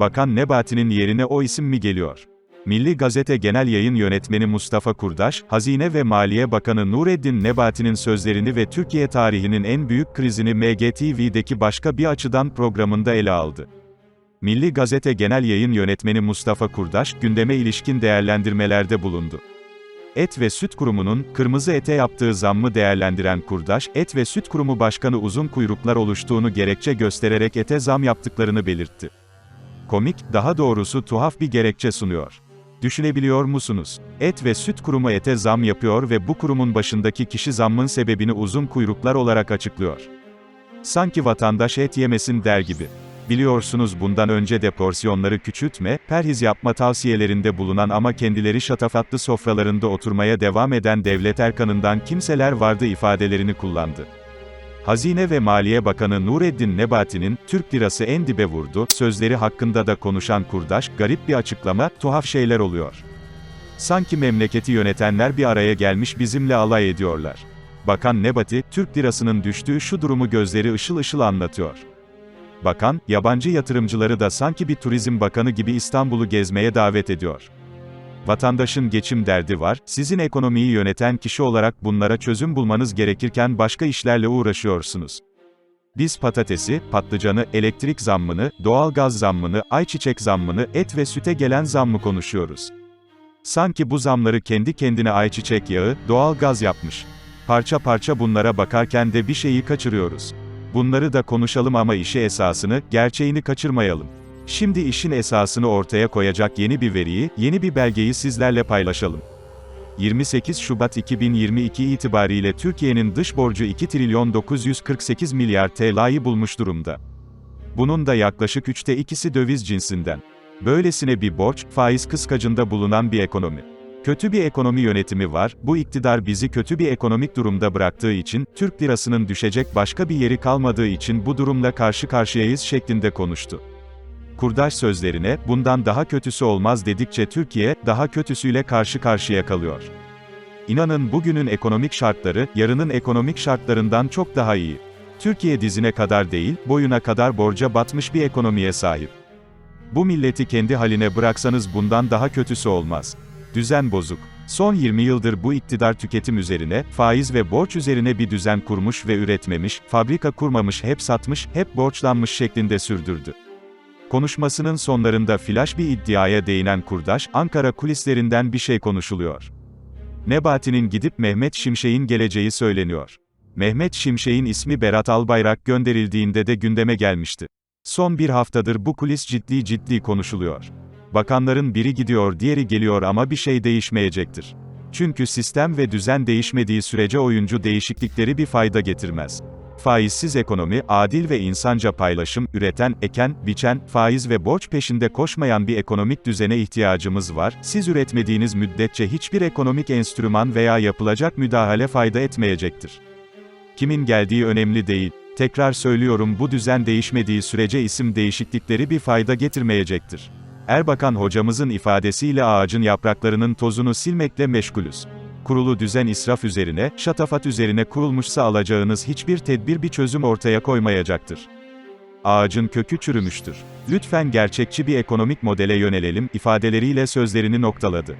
Bakan Nebati'nin yerine o isim mi geliyor? Milli Gazete Genel Yayın Yönetmeni Mustafa Kurdaş, Hazine ve Maliye Bakanı Nureddin Nebati'nin sözlerini ve Türkiye tarihinin en büyük krizini MGTV'deki başka bir açıdan programında ele aldı. Milli Gazete Genel Yayın Yönetmeni Mustafa Kurdaş, gündeme ilişkin değerlendirmelerde bulundu. Et ve Süt Kurumu'nun, kırmızı ete yaptığı zammı değerlendiren Kurdaş, Et ve Süt Kurumu Başkanı uzun kuyruklar oluştuğunu gerekçe göstererek ete zam yaptıklarını belirtti. Komik, daha doğrusu tuhaf bir gerekçe sunuyor. Düşünebiliyor musunuz? Et ve Süt Kurumu ete zam yapıyor ve bu kurumun başındaki kişi zammın sebebini uzun kuyruklar olarak açıklıyor. Sanki vatandaş et yemesin der gibi. Biliyorsunuz bundan önce de porsiyonları küçültme, perhiz yapma tavsiyelerinde bulunan ama kendileri şatafatlı sofralarında oturmaya devam eden devlet erkanından kimseler vardı ifadelerini kullandı. Hazine ve Maliye Bakanı Nureddin Nebati'nin, Türk lirası en dibe vurdu, sözleri hakkında da konuşan Kurdaş, garip bir açıklama, tuhaf şeyler oluyor. Sanki memleketi yönetenler bir araya gelmiş bizimle alay ediyorlar. Bakan Nebati, Türk lirasının düştüğü şu durumu gözleri ışıl ışıl anlatıyor. Bakan, yabancı yatırımcıları da sanki bir turizm bakanı gibi İstanbul'u gezmeye davet ediyor. Vatandaşın geçim derdi var, sizin ekonomiyi yöneten kişi olarak bunlara çözüm bulmanız gerekirken başka işlerle uğraşıyorsunuz. Biz patatesi, patlıcanı, elektrik zammını, doğal gaz zammını, ayçiçek zammını, et ve süte gelen zammı konuşuyoruz. Sanki bu zamları kendi kendine ayçiçek yağı, doğal gaz yapmış. Parça parça bunlara bakarken de bir şeyi kaçırıyoruz. Bunları da konuşalım ama işi esasını, gerçeğini kaçırmayalım. Şimdi işin esasını ortaya koyacak yeni bir veriyi, yeni bir belgeyi sizlerle paylaşalım. 28 Şubat 2022 itibariyle Türkiye'nin dış borcu 2 trilyon 948 milyar TL'yi bulmuş durumda. Bunun da yaklaşık üçte ikisi döviz cinsinden. Böylesine bir borç, faiz kıskacında bulunan bir ekonomi. Kötü bir ekonomi yönetimi var, bu iktidar bizi kötü bir ekonomik durumda bıraktığı için, Türk lirasının düşecek başka bir yeri kalmadığı için bu durumla karşı karşıyayız şeklinde konuştu. Kurdaş sözlerine, bundan daha kötüsü olmaz dedikçe Türkiye, daha kötüsüyle karşı karşıya kalıyor. İnanın bugünün ekonomik şartları, yarının ekonomik şartlarından çok daha iyi. Türkiye dizine kadar değil, boyuna kadar borca batmış bir ekonomiye sahip. Bu milleti kendi haline bıraksanız bundan daha kötüsü olmaz. Düzen bozuk. Son 20 yıldır bu iktidar tüketim üzerine, faiz ve borç üzerine bir düzen kurmuş ve üretmemiş, fabrika kurmamış, hep satmış, hep borçlanmış şeklinde sürdürdü. Konuşmasının sonlarında flash bir iddiaya değinen Kurdaş, Ankara kulislerinden bir şey konuşuluyor. Nebati'nin gidip Mehmet Şimşek'in geleceği söyleniyor. Mehmet Şimşek'in ismi Berat Albayrak gönderildiğinde de gündeme gelmişti. Son bir haftadır bu kulis ciddi ciddi konuşuluyor. Bakanların biri gidiyor diğeri geliyor ama bir şey değişmeyecektir. Çünkü sistem ve düzen değişmediği sürece oyuncu değişiklikleri bir fayda getirmez. Faizsiz ekonomi, adil ve insanca paylaşım, üreten, eken, biçen, faiz ve borç peşinde koşmayan bir ekonomik düzene ihtiyacımız var. Siz üretmediğiniz müddetçe hiçbir ekonomik enstrüman veya yapılacak müdahale fayda etmeyecektir. Kimin geldiği önemli değil. Tekrar söylüyorum bu düzen değişmediği sürece isim değişiklikleri bir fayda getirmeyecektir. Erbakan hocamızın ifadesiyle ağacın yapraklarının tozunu silmekle meşgulüz. Kurulu düzen israf üzerine, şatafat üzerine kurulmuşsa alacağınız hiçbir tedbir bir çözüm ortaya koymayacaktır. Ağacın kökü çürümüştür. Lütfen gerçekçi bir ekonomik modele yönelelim ifadeleriyle sözlerini noktaladı.